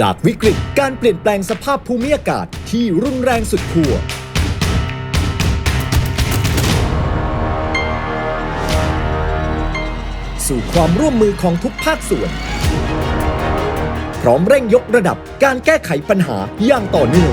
จากวิกฤตการเปลี่ยนแปลงสภาพภูมิอากาศที่รุนแรงสุดขั้วสู่ความร่วมมือของทุกภาคส่วน พร้อมเร่งยกระดับการแก้ไขปัญหาอย่างต่อเนื่อง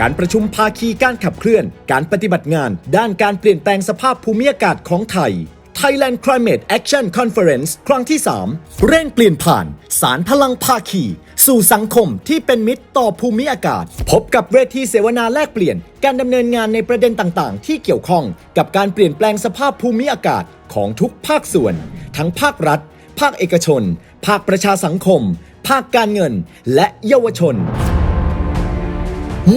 การประชุมภาคีการขับเคลื่อน การปฏิบัติงาน ด้านการเปลี่ยนแปลงสภาพภูมิอากาศของไทย Thailand Climate Action Conference ครั้งที่ 3 เร่งเปลี่ยนผ่าน สารพลังภาคี สู่สังคมที่เป็นมิตรต่อภูมิอากาศ พบกับเวทีเสวนาแลกเปลี่ยน การดำเนินงานในประเด็นต่างๆ ที่เกี่ยวข้องกับการเปลี่ยนแปลงสภาพภูมิอากาศของทุกภาคส่วน ทั้งภาครัฐ ภาคเอกชน ภาคประชาสังคม ภาคการเงิน และเยาวชน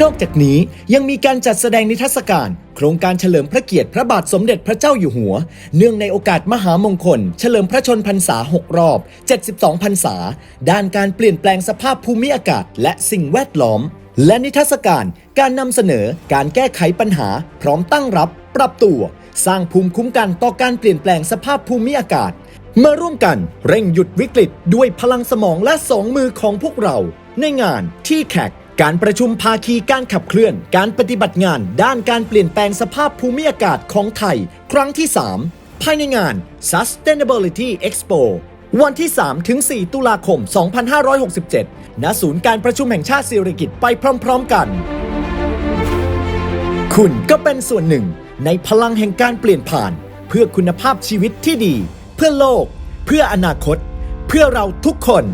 นอกจากนี้ยังมีการจัดแสดงนิทรรศการ โครงการเฉลิมพระเกียรติพระบาทสมเด็จพระเจ้าอยู่หัว เนื่องในโอกาสมหามงคล เฉลิมพระชนพรรษา 6 รอบ 72 พรรษา ด้านการเปลี่ยนแปลงสภาพภูมิอากาศ และสิ่งแวดล้อม และนิทรรศการการนำเสนอการแก้ไขปัญหา พร้อมตั้งรับ ปรับตัว สร้างภูมิคุ้มกันต่อการเปลี่ยนแปลงสภาพภูมิอากาศมาร่วมกันเร่งหยุดวิกฤตด้วยพลังสมองและสองมือของพวกเรา ในงานที่แขก การประชุมภาคีการขับเคลื่อน การปฏิบัติงานด้านการเปลี่ยนแปลงสภาพภูมิอากาศของไทย ครั้งที่ 3 ภายในงาน Sustainability Expo วันที่ 3 ถึง 4 ตุลาคม 2567 ณ ศูนย์การประชุมแห่งชาติสิริกิติ์ไปพร้อมๆกัน คุณก็เป็นส่วนหนึ่ง ในพลังแห่งการเปลี่ยนผ่าน เพื่อคุณภาพชีวิตที่ดี เพื่อโลก เพื่ออนาคต เพื่อเราทุกคน